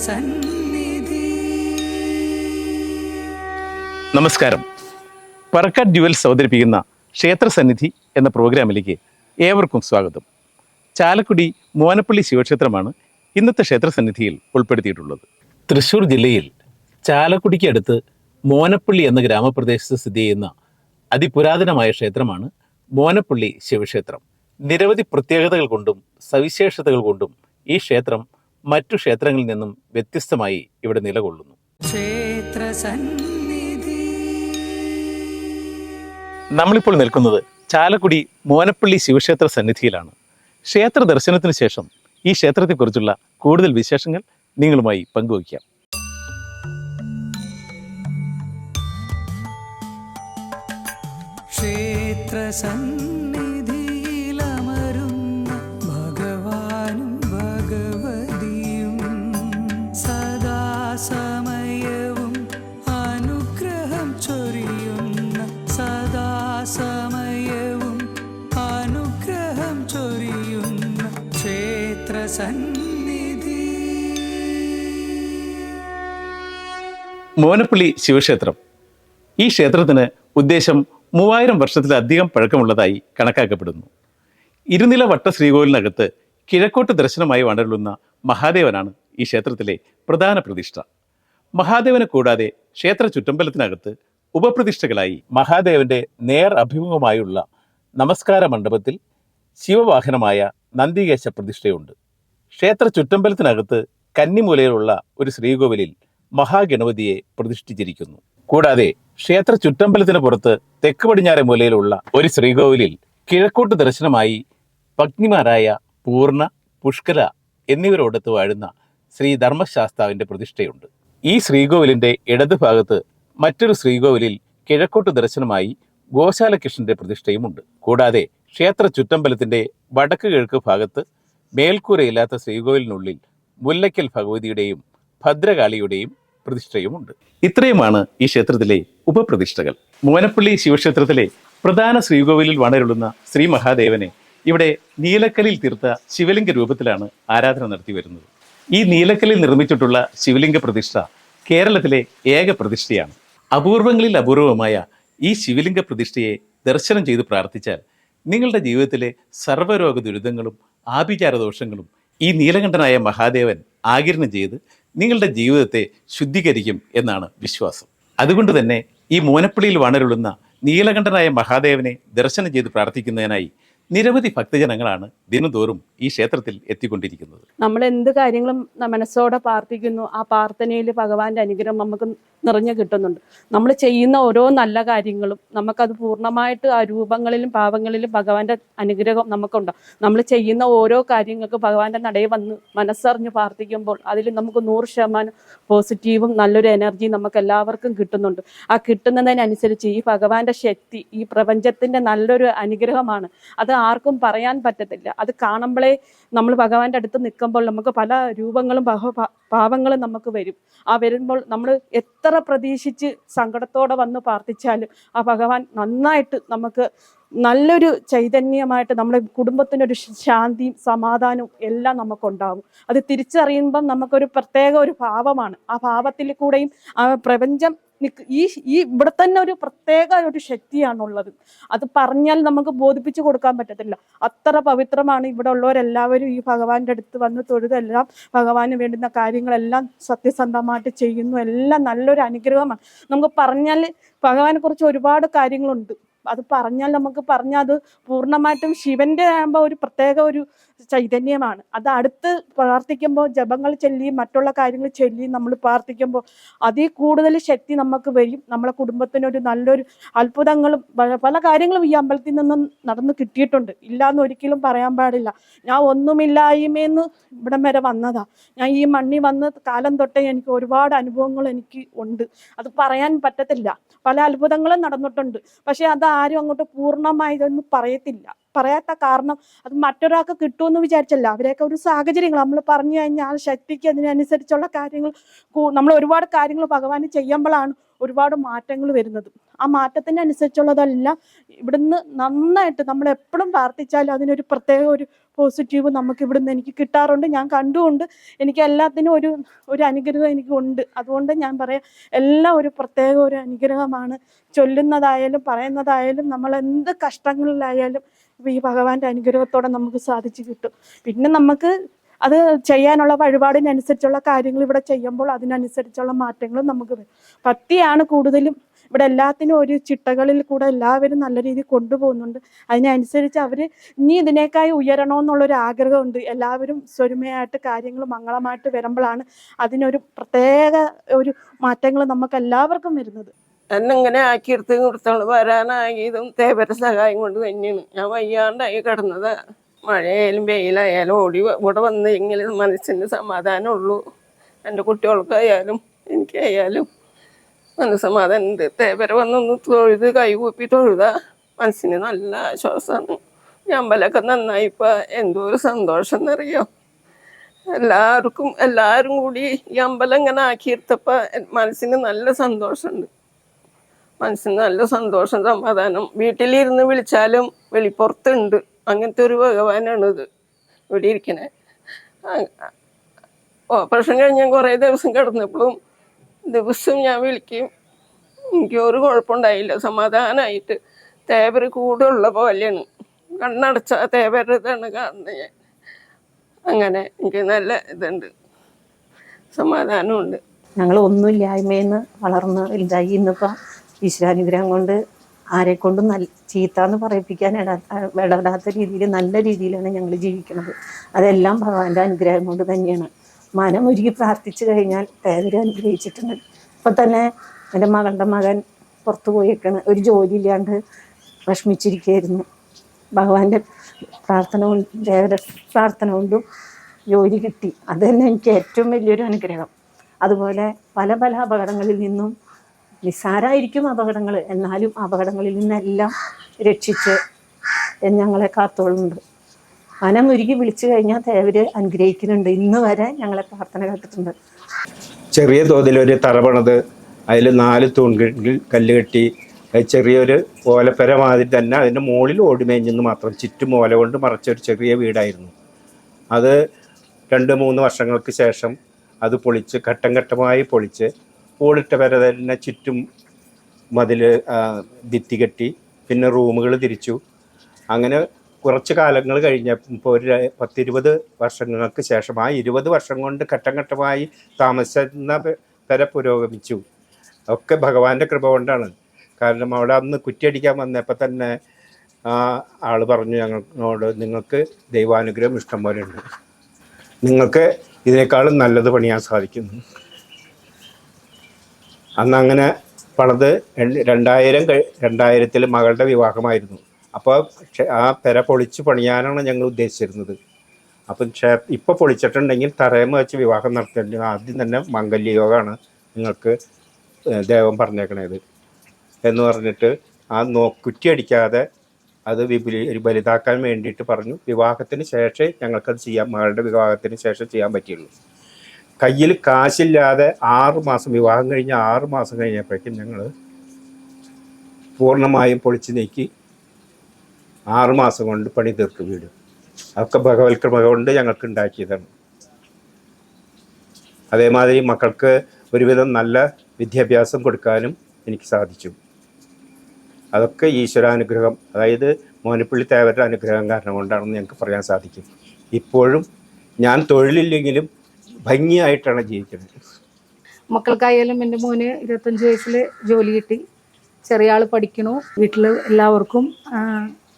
ക്ഷേത്രസന്നിധി നമസ്കാരം. പറക്കാട് ഡ്യുവൽസ് അവതരിപ്പിക്കുന്ന ക്ഷേത്രസന്നിധി എന്ന പ്രോഗ്രാമിലേക്ക് ഏവർക്കും സ്വാഗതം. ചാലക്കുടി മോനപ്പള്ളി ശിവക്ഷേത്രമാണ് ഇന്നത്തെ ക്ഷേത്രസന്നിധിയിൽ ഉൾപ്പെടുത്തിയിട്ടുള്ളത്. തൃശ്ശൂർ ജില്ലയിൽ ചാലക്കുടിക്ക് അടുത്ത് മോനപ്പള്ളി എന്ന ഗ്രാമപ്രദേശത്ത് സ്ഥിതി ചെയ്യുന്ന അതിപുരാതനമായ ക്ഷേത്രമാണ് മോനപ്പള്ളി ശിവക്ഷേത്രം. നിരവധി പ്രത്യേകതകൾ കൊണ്ടും സവിശേഷതകൾ കൊണ്ടും ഈ ക്ഷേത്രം മറ്റു ക്ഷേത്രങ്ങളിൽ നിന്നും വ്യത്യസ്തമായി ഇവിടെ നിലകൊള്ളുന്നു. നമ്മളിപ്പോൾ നിൽക്കുന്നത് ചാലക്കുടി മോനപ്പള്ളി ശിവക്ഷേത്ര സന്നിധിയിലാണ്. ക്ഷേത്ര ദർശനത്തിന് ശേഷം ഈ ക്ഷേത്രത്തെക്കുറിച്ചുള്ള കൂടുതൽ വിശേഷങ്ങൾ നിങ്ങളുമായി പങ്കുവയ്ക്കാം. ക്ഷേത്രസന്നിധിയിലമരുന്ന ക്ഷേത്രസന്നിധി മോനപ്പള്ളി ശിവക്ഷേത്രം. ഈ ക്ഷേത്രത്തിന് ഉദ്ദേശം മൂവായിരം വർഷത്തിലധികം പഴക്കമുള്ളതായി കണക്കാക്കപ്പെടുന്നു. ഇരുനില വട്ട ശ്രീകോവിലിനകത്ത് കിഴക്കോട്ട് ദർശനമായി വണ്ടരുളുന്ന മഹാദേവനാണ് ഈ ക്ഷേത്രത്തിലെ പ്രധാന പ്രതിഷ്ഠ. മഹാദേവനെ കൂടാതെ ക്ഷേത്ര ചുറ്റമ്പലത്തിനകത്ത് ഉപപ്രതിഷ്ഠകളായി മഹാദേവന്റെ നേർ അഭിമുഖമായുള്ള നമസ്കാര മണ്ഡപത്തിൽ ശിവവാഹനമായ നന്ദികേശ പ്രതിഷ്ഠയുണ്ട്. ക്ഷേത്ര ചുറ്റമ്പലത്തിനകത്ത് കന്നിമൂലയിലുള്ള ഒരു ശ്രീകോവിലിൽ മഹാഗണപതിയെ പ്രതിഷ്ഠിച്ചിരിക്കുന്നു. കൂടാതെ ക്ഷേത്ര ചുറ്റമ്പലത്തിന് പുറത്ത് തെക്ക് പടിഞ്ഞാറെ മൂലയിലുള്ള ഒരു ശ്രീകോവിലിൽ കിഴക്കോട്ട് ദർശനമായി പത്നിമാരായ പൂർണ പുഷ്കര എന്നിവരോടൊത്ത് വാഴുന്ന ശ്രീ ധർമ്മശാസ്താവിന്റെ പ്രതിഷ്ഠയുണ്ട്. ഈ ശ്രീകോവിലിന്റെ ഇടതുഭാഗത്ത് മറ്റൊരു ശ്രീകോവിലിൽ കിഴക്കോട്ട് ദർശനമായി ഗോശാലകൃഷ്ണന്റെ പ്രതിഷ്ഠയുമുണ്ട്. കൂടാതെ ക്ഷേത്ര ചുറ്റമ്പലത്തിന്റെ വടക്ക് കിഴക്ക് ഭാഗത്ത് മേൽക്കൂരയില്ലാത്ത ശ്രീകോവിലിനുള്ളിൽ മുല്ലയ്ക്കൽ ഭഗവതിയുടെയും ഭദ്രകാളിയുടെയും പ്രതിഷ്ഠയുമുണ്ട്. ഇത്രയുമാണ് ഈ ക്ഷേത്രത്തിലെ ഉപപ്രതിഷ്ഠകൾ. മോനപ്പള്ളി ശിവക്ഷേത്രത്തിലെ പ്രധാന ശ്രീകോവിലിൽ വണരുളുന്ന ശ്രീ മഹാദേവനെ ഇവിടെ നീലക്കലിൽ തീർത്ത ശിവലിംഗ രൂപത്തിലാണ് ആരാധന നടത്തി വരുന്നത്. ഈ നീലക്കലിൽ നിർമ്മിച്ചിട്ടുള്ള ശിവലിംഗ പ്രതിഷ്ഠ കേരളത്തിലെ ഏക പ്രതിഷ്ഠയാണ്. അപൂർവങ്ങളിൽ അപൂർവമായ ഈ ശിവലിംഗ പ്രതിഷ്ഠയെ ദർശനം ചെയ്ത് പ്രാർത്ഥിച്ചാൽ നിങ്ങളുടെ ജീവിതത്തിലെ സർവരോഗ ദുരിതങ്ങളും ആഭിചാര ദോഷങ്ങളും ഈ നീലകണ്ഠനായ മഹാദേവൻ ആകിരണം ചെയ്ത് നിങ്ങളുടെ ജീവിതത്തെ ശുദ്ധീകരിക്കും എന്നാണ് വിശ്വാസം. അതുകൊണ്ട് തന്നെ ഈ മോനപ്പള്ളിയിൽ വണരുളുന്ന നീലകണ്ഠനായ മഹാദേവനെ ദർശനം ചെയ്ത് പ്രാർത്ഥിക്കുന്നതിനായി നിരവധി ഭക്തജനങ്ങളാണ് ദിനംതോറും ഈ ക്ഷേത്രത്തിൽ എത്തിക്കൊണ്ടിരിക്കുന്നത്. നമ്മൾ എന്ത് കാര്യങ്ങളും മനസ്സോടെ പ്രാർത്ഥിക്കുന്നു. ആ പ്രാർത്ഥനയിൽ ഭഗവാന്റെ അനുഗ്രഹം നമുക്ക് നിറഞ്ഞു കിട്ടുന്നുണ്ട്. നമ്മൾ ചെയ്യുന്ന ഓരോ നല്ല കാര്യങ്ങളും നമുക്കത് പൂർണമായിട്ട് ആ രൂപങ്ങളിലും പാവങ്ങളിലും ഭഗവാന്റെ അനുഗ്രഹം നമുക്കുണ്ട്. നമ്മൾ ചെയ്യുന്ന ഓരോ കാര്യങ്ങൾക്ക് ഭഗവാന്റെ നടയിൽ വന്ന് മനസ്സറിഞ്ഞ് പ്രാർത്ഥിക്കുമ്പോൾ അതിൽ നമുക്ക് നൂറ് ശതമാനം പോസിറ്റീവും നല്ലൊരു എനർജി നമുക്ക് എല്ലാവർക്കും കിട്ടുന്നുണ്ട്. ആ കിട്ടുന്നതിനനുസരിച്ച് ഈ ഭഗവാന്റെ ശക്തി ഈ പ്രപഞ്ചത്തിന്റെ നല്ലൊരു അനുഗ്രഹമാണ്. അത് ആർക്കും പറയാൻ പറ്റത്തില്ല. അത് കാണുമ്പോഴേ നമ്മൾ ഭഗവാന്റെ അടുത്ത് നിൽക്കുമ്പോൾ നമുക്ക് പല രൂപങ്ങളും ഭാവങ്ങളും നമുക്ക് വരും. ആ വരുമ്പോൾ നമ്മൾ എത്ര പ്രതീക്ഷിച്ച് സങ്കടത്തോടെ വന്ന് പ്രാർത്ഥിച്ചാലും ആ ഭഗവാൻ നന്നായിട്ട് നമുക്ക് നല്ലൊരു ചൈതന്യമായിട്ട് നമ്മുടെ കുടുംബത്തിനൊരു ശാന്തിയും സമാധാനവും എല്ലാം നമുക്കുണ്ടാവും. അത് തിരിച്ചറിയുമ്പം നമുക്കൊരു പ്രത്യേക ഒരു ഭാവമാണ്. ആ ഭാവത്തിൽ കൂടെയും ആ പ്രപഞ്ചം ഈ ഈ ഇവിടെ തന്നെ ഒരു പ്രത്യേക ഒരു ശക്തിയാണുള്ളത്. അത് പറഞ്ഞാൽ നമുക്ക് ബോധിപ്പിച്ചു കൊടുക്കാൻ പറ്റത്തില്ല. അത്ര പവിത്രമാണ് ഇവിടെ ഉള്ളവരെല്ലാവരും ഈ ഭഗവാന്റെ അടുത്ത് വന്ന് തൊഴുതെല്ലാം ഭഗവാന് വേണ്ടുന്ന കാര്യങ്ങളെല്ലാം സത്യസന്ധമായിട്ട് ചെയ്യുന്നു. എല്ലാം നല്ലൊരു അനുഗ്രഹമാണ്. നമുക്ക് പറഞ്ഞാൽ ഭഗവാനെ കുറിച്ച് ഒരുപാട് കാര്യങ്ങളുണ്ട്. അത് പറഞ്ഞാൽ നമുക്ക് പറഞ്ഞാൽ അത് പൂർണമായിട്ടും ശിവന്റെ ആകുമ്പോൾ ഒരു പ്രത്യേക ഒരു ചൈതന്യമാണ്. അത് അടുത്ത് പ്രാർത്ഥിക്കുമ്പോൾ ജപങ്ങൾ ചൊല്ലിയും മറ്റുള്ള കാര്യങ്ങൾ ചൊല്ലിയും നമ്മൾ പ്രാർത്ഥിക്കുമ്പോൾ അതിൽ കൂടുതൽ ശക്തി നമുക്ക് വരും. നമ്മളെ കുടുംബത്തിനൊരു നല്ലൊരു അത്ഭുതങ്ങളും പല- കാര്യങ്ങളും ഈ അമ്പലത്തിൽ നിന്നും നടന്നു കിട്ടിയിട്ടുണ്ട്. ഇല്ലാന്ന് ഒരിക്കലും പറയാൻ പാടില്ല. ഞാൻ ഒന്നുമില്ലായ്മയെന്ന് ഇവിടം വരെ വന്നതാ. ഞാൻ ഈ മണ്ണി വന്ന കാലം തൊട്ടേ എനിക്ക് ഒരുപാട് അനുഭവങ്ങൾ എനിക്ക് ഉണ്ട്. അത് പറയാൻ പറ്റത്തില്ല. പല അത്ഭുതങ്ങളും നടന്നിട്ടുണ്ട്. പക്ഷെ അത് ആരും അങ്ങോട്ട് പൂർണമായതൊന്നും പറയത്തില്ല. പറയാത്ത കാരണം അത് മറ്റൊരാൾക്ക് കിട്ടുമെന്ന് വിചാരിച്ചല്ല. അവരെയൊക്കെ ഒരു സാഹചര്യങ്ങൾ. നമ്മൾ പറഞ്ഞു കഴിഞ്ഞാൽ ശക്തിക്ക് അതിനനുസരിച്ചുള്ള കാര്യങ്ങൾ നമ്മൾ ഒരുപാട് കാര്യങ്ങൾ ഭഗവാന് ചെയ്യുമ്പോഴാണ് ഒരുപാട് മാറ്റങ്ങൾ വരുന്നത്. ആ മാറ്റത്തിനനുസരിച്ചുള്ളതല്ല ഇവിടുന്ന് നന്നായിട്ട് നമ്മൾ എപ്പോഴും പ്രാർത്ഥിച്ചാലും അതിനൊരു പ്രത്യേക ഒരു പോസിറ്റീവ് നമുക്ക് ഇവിടുന്ന് എനിക്ക് കിട്ടാറുണ്ട്. ഞാൻ കണ്ടുകൊണ്ട് എനിക്ക് എല്ലാത്തിനും ഒരു ഒരു അനുഗ്രഹം എനിക്ക് ഉണ്ട് അതുകൊണ്ട് ഞാൻ പറയാം എല്ലാം ഒരു പ്രത്യേക ഒരു അനുഗ്രഹമാണ്. ചൊല്ലുന്നതായാലും പറയുന്നതായാലും നമ്മൾ എന്ത് കഷ്ടങ്ങളിലായാലും ഈ ഭഗവാന്റെ അനുഗ്രഹത്തോടെ നമുക്ക് സാധിച്ചു കിട്ടും. പിന്നെ നമുക്ക് അത് ചെയ്യാനുള്ള വഴിപാടിനനുസരിച്ചുള്ള കാര്യങ്ങൾ ഇവിടെ ചെയ്യുമ്പോൾ അതിനനുസരിച്ചുള്ള മാറ്റങ്ങളും നമുക്ക് വരും. ഭക്തിയാണ് കൂടുതലും ഇവിടെ എല്ലാത്തിനും ഒരു ചിട്ടകളിൽ കൂടെ എല്ലാവരും നല്ല രീതിയിൽ കൊണ്ടുപോകുന്നുണ്ട്. അതിനനുസരിച്ച് അവർ ഇനി ഇതിനേക്കായി ഉയരണമെന്നുള്ളൊരു ആഗ്രഹമുണ്ട്. എല്ലാവരും സ്വരുമയായിട്ട് കാര്യങ്ങൾ മംഗളമായിട്ട് വരുമ്പോഴാണ് അതിനൊരു പ്രത്യേക ഒരു മാറ്റങ്ങൾ നമുക്ക് എല്ലാവർക്കും വരുന്നത്. എന്നെ ഇങ്ങനെ ആക്കിയെടുത്ത് കൊടുത്തോളൂ വരാനായതും തേവര സഹായം കൊണ്ട് തന്നെയാണ്. ഞാൻ വയ്യാണ്ടായി കിടന്നത്. മഴയായാലും വെയിലായാലും ഓടി ഇവിടെ വന്നെങ്കിൽ മനസ്സിന് സമാധാനമുള്ളൂ. എന്റെ കുട്ടികൾക്കായാലും എനിക്കായാലും മനസ്സമാധാനം ഉണ്ട് തേവര വന്നൊന്ന് തൊഴുത് കൈകൂപ്പി തൊഴുതാ. മനസ്സിന് നല്ല ആശ്വാസമാണ്. ഞാൻ അമ്പലമൊക്കെ നന്നായിപ്പോൾ എന്തോ ഒരു സന്തോഷം എന്നറിയോ? എല്ലാവർക്കും എല്ലാവരും കൂടി ഈ അമ്പലം ഇങ്ങനെ ആക്കിയെടുത്തപ്പോൾ മനസ്സിന് നല്ല സന്തോഷമുണ്ട്. മനസ്സിന് നല്ല സന്തോഷം സമാധാനം. വീട്ടിലിരുന്ന് വിളിച്ചാലും വെളിപ്പുറത്തുണ്ട്. അങ്ങനത്തെ ഒരു ഭഗവാനാണ് ഇത്. ഇവിടെ ഇരിക്കണേ. ഓപ്പറേഷൻ കഴിഞ്ഞ് ഞാൻ കുറേ ദിവസം കിടന്നപ്പോഴും ദിവസം ഞാൻ വിളിക്കും. എനിക്ക് ഒരു കുഴപ്പമുണ്ടായില്ല. സമാധാനമായിട്ട് തേവർ കൂടെ ഉള്ള പോലെയാണ്. കണ്ണടച്ച തേവരുടെ ഇതാണ് കാണുന്നത് ഞാൻ. അങ്ങനെ എനിക്ക് നല്ല ഇതുണ്ട്. സമാധാനമുണ്ട്. ഞങ്ങൾ ഒന്നുമില്ലായ്മയെന്ന് വളർന്ന് ഇതായി ഇന്നിപ്പോൾ ഈശ്വരാനുഗ്രഹം കൊണ്ട് ആരെ കൊണ്ടും നല്ല ചീത്ത എന്ന് പറയിപ്പിക്കാൻ ഇടപെടാത്ത രീതിയിൽ നല്ല രീതിയിലാണ് ഞങ്ങൾ ജീവിക്കുന്നത്. അതെല്ലാം ഭഗവാന്റെ അനുഗ്രഹം കൊണ്ട് തന്നെയാണ്. മനം ഒരുക്കി പ്രാർത്ഥിച്ചു കഴിഞ്ഞാൽ തേവര് അനുഗ്രഹിച്ചിട്ടുണ്ട്. ഇപ്പം തന്നെ എന്റെ മകളുടെ മകൻ പുറത്തു പോയേക്കാണ്. ഒരു ജോലി ഇല്ലാണ്ട് വിഷമിച്ചിരിക്കുകയായിരുന്നു. ഭഗവാന്റെ പ്രാർത്ഥന കൊണ്ട് ദേവര പ്രാർത്ഥന കൊണ്ടും ജോലി കിട്ടി. അത് തന്നെ എനിക്ക് ഏറ്റവും വലിയൊരു അനുഗ്രഹം. അതുപോലെ പല പല അപകടങ്ങളിൽ നിന്നും നിസ്സാരമായിരിക്കും അപകടങ്ങൾ. എന്നാലും അപകടങ്ങളിൽ നിന്നെല്ലാം രക്ഷിച്ച് ഞങ്ങളെ കാത്തോളുന്നുണ്ട്. മനമൊരുക്കി വിളിച്ചു കഴിഞ്ഞാൽ തേവര് അനുഗ്രഹിക്കുന്നുണ്ട്. ഇന്ന് വരെ ഞങ്ങളെ പ്രാർത്ഥന കേട്ടിട്ടുണ്ട്. ചെറിയ തോതിലൊരു തറപണത് അതിൽ നാല് തൂൺകൾ കല്ല് കെട്ടി ചെറിയൊരു ഓലപ്പര മാതിരി തന്നെ അതിന്റെ മുകളിൽ ഓടിമേഞ്ഞെന്ന് മാത്രം ചുറ്റും ഓല കൊണ്ട് മറച്ചൊരു ചെറിയ വീടായിരുന്നു. അത് രണ്ട് മൂന്ന് വർഷങ്ങൾക്ക് ശേഷം അത് പൊളിച്ച് ഘട്ടം ഘട്ടമായി പൊളിച്ച് ഓടിട്ട പെര തന്നെ ചുറ്റും മതിൽ ഭിത്തി കെട്ടി പിന്നെ റൂമുകൾ തിരിച്ചു. അങ്ങനെ കുറച്ച് കാലങ്ങൾ കഴിഞ്ഞ ഇപ്പോൾ ഒരു പത്തിരുപത് വർഷങ്ങൾക്ക് ശേഷം ആ ഇരുപത് വർഷം കൊണ്ട് ഘട്ടം ഘട്ടമായി താമസിക്കുന്ന പെര പുരോഗമിച്ചു. ഒക്കെ ഭഗവാന്റെ കൃപ കൊണ്ടാണ്. കാരണം അവിടെ അന്ന് കുറ്റിയടിക്കാൻ വന്നപ്പോൾ തന്നെ ആൾ പറഞ്ഞു ഞങ്ങളോട് നിങ്ങൾക്ക് ദൈവാനുഗ്രഹം ഇഷ്ടം പോലെ ഉണ്ട്. നിങ്ങൾക്ക് ഇതിനേക്കാളും നല്ലത് പണിയാൻ സാധിക്കുന്നു. അന്ന് അങ്ങനെ പണിത് രണ്ട്- രണ്ടായിരം രണ്ടായിരത്തിൽ മകളുടെ വിവാഹമായിരുന്നു. അപ്പോൾ ആ പെര പൊളിച്ച് പണിയാനാണ് ഞങ്ങൾ ഉദ്ദേശിച്ചിരുന്നത്. അപ്പം ക്ഷേ ഇപ്പോൾ പൊളിച്ചിട്ടുണ്ടെങ്കിൽ തറയമ്മ വെച്ച് വിവാഹം നടത്തേണ്ടി ആദ്യം തന്നെ മംഗല്യയോഗമാണ് നിങ്ങൾക്ക് ദേവം പറഞ്ഞേക്കണത്. എന്ന് പറഞ്ഞിട്ട് ആ നോ കുറ്റിയടിക്കാതെ അത് വിപുലി ഒരു വലുതാക്കാൻ വേണ്ടിയിട്ട് പറഞ്ഞു. വിവാഹത്തിന് ശേഷമേ ഞങ്ങൾക്കത് ചെയ്യാൻ മകളുടെ വിവാഹത്തിന് ശേഷം ചെയ്യാൻ പറ്റുള്ളൂ കയ്യിൽ കാശില്ലാതെ ആറ് മാസം വിവാഹം കഴിഞ്ഞ ആറ് മാസം കഴിഞ്ഞപ്പോഴേക്കും ഞങ്ങൾ പൂർണമായും പൊളിച്ച് നീക്കി ആറ് മാസം കൊണ്ട് പണി തീർക്കും വീട്. അതൊക്കെ ഭഗവത്കൃപ കൊണ്ട് ഞങ്ങൾക്ക് ഉണ്ടാക്കിയതാണ് അതേമാതിരി മക്കൾക്ക് ഒരുവിധം നല്ല വിദ്യാഭ്യാസം കൊടുക്കാനും എനിക്ക് സാധിച്ചു. അതൊക്കെ ഈശ്വരാനുഗ്രഹം അതായത് മോനപ്പള്ളി തേവരുടെ അനുഗ്രഹം കാരണം കൊണ്ടാണെന്ന് ഞങ്ങൾക്ക് പറയാൻ സാധിക്കും. ഇപ്പോഴും ഞാൻ തൊഴിലില്ലെങ്കിലും ഭംഗിയായിട്ടാണ് ജീവിക്കുന്നത് മക്കൾക്കായാലും എന്റെ മോന് ഇരുപത്തഞ്ച് വയസ്സിൽ ജോലി കിട്ടി. ചെറിയ ആൾ പഠിക്കണു. വീട്ടിൽ എല്ലാവർക്കും